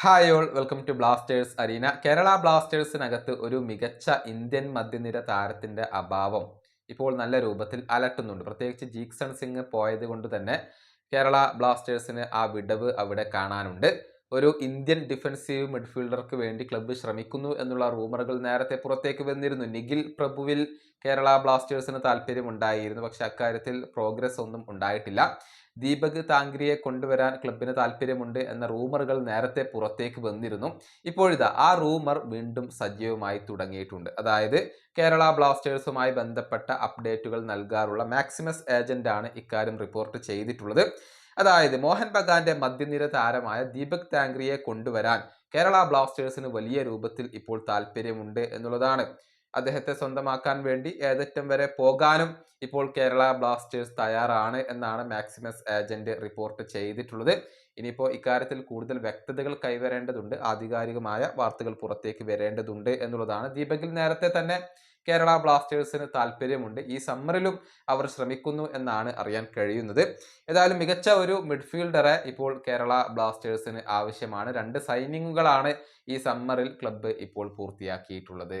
Hi all welcome to blasters arena Kerala ബ്ലാസ്റ്റേഴ്സിനകത്ത് ഒരു മികച്ച Indian മധ്യനിര താരത്തിന്റെ അഭാവം ഇപ്പോൾ നല്ല രൂപത്തിൽ അലട്ടുന്നുണ്ട്. പ്രത്യേകിച്ച് ജീക്സൺ സിംഗ് പോയത് കൊണ്ട് തന്നെ കേരള ബ്ലാസ്റ്റേഴ്സിന് ആ വിടവ് അവിടെ കാണാനുണ്ട്. ഒരു ഇന്ത്യൻ ഡിഫൻസീവ് മിഡ്ഫീൽഡർക്ക് വേണ്ടി ക്ലബ്ബ് ശ്രമിക്കുന്നു എന്നുള്ള റൂമറുകൾ നേരത്തെ പുറത്തേക്ക് വന്നിരുന്നു. നിഖിൽ പ്രഭുവിൽ കേരള ബ്ലാസ്റ്റേഴ്സിന് താല്പര്യമുണ്ടായിരുന്നു. പക്ഷെ അക്കാര്യത്തിൽ പ്രോഗ്രസ് ഒന്നും ഉണ്ടായിട്ടില്ല. ദീപക് താങ്കരിയെ കൊണ്ടുവരാൻ ക്ലബിന് താല്പര്യമുണ്ട് എന്ന റൂമറുകൾ നേരത്തെ പുറത്തേക്ക് വന്നിരുന്നു. ഇപ്പോഴിതാ ആ റൂമർ വീണ്ടും സജീവമായി തുടങ്ങിയിട്ടുണ്ട്. അതായത് കേരള ബ്ലാസ്റ്റേഴ്സുമായി ബന്ധപ്പെട്ട അപ്ഡേറ്റുകൾ നൽകാറുള്ള മാക്സിമസ് ഏജന്റ് ആണ് ഇക്കാര്യം റിപ്പോർട്ട് ചെയ്തിട്ടുള്ളത്. അതായത് മോഹൻ ബഗാന്റെ മധ്യനിര താരമായ ദീപക് താങ്കരിയെ കൊണ്ടുവരാൻ കേരള ബ്ലാസ്റ്റേഴ്സിന് വലിയ രൂപത്തിൽ ഇപ്പോൾ താല്പര്യമുണ്ട് എന്നുള്ളതാണ്. അദ്ദേഹത്തെ സ്വന്തമാക്കാൻ വേണ്ടി ഏതറ്റം വരെ പോകാനും ഇപ്പോൾ കേരള ബ്ലാസ്റ്റേഴ്സ് തയ്യാറാണ് എന്നാണ് മാക്സിമസ് ഏജന്റ് റിപ്പോർട്ട് ചെയ്തിട്ടുള്ളത്. ഇനിയിപ്പോൾ ഇക്കാര്യത്തിൽ കൂടുതൽ വ്യക്തതകൾ കൈവരേണ്ടതുണ്ട്. ആധികാരികമായ വാർത്തകൾ പുറത്തേക്ക് വരേണ്ടതുണ്ട് എന്നുള്ളതാണ്. ദീപകിൽ നേരത്തെ തന്നെ കേരള ബ്ലാസ്റ്റേഴ്സിന് താല്പര്യമുണ്ട്. ഈ സമ്മറിലും അവർ ശ്രമിക്കുന്നു എന്നാണ് അറിയാൻ കഴിയുന്നത്. ഏതായാലും മികച്ച ഒരു മിഡ്ഫീൽഡറെ ഇപ്പോൾ കേരള ബ്ലാസ്റ്റേഴ്സിന് ആവശ്യമാണ്. രണ്ട് സൈനിങ്ങുകളാണ് ഈ സമ്മറിൽ ക്ലബ്ബ് ഇപ്പോൾ പൂർത്തിയാക്കിയിട്ടുള്ളത്.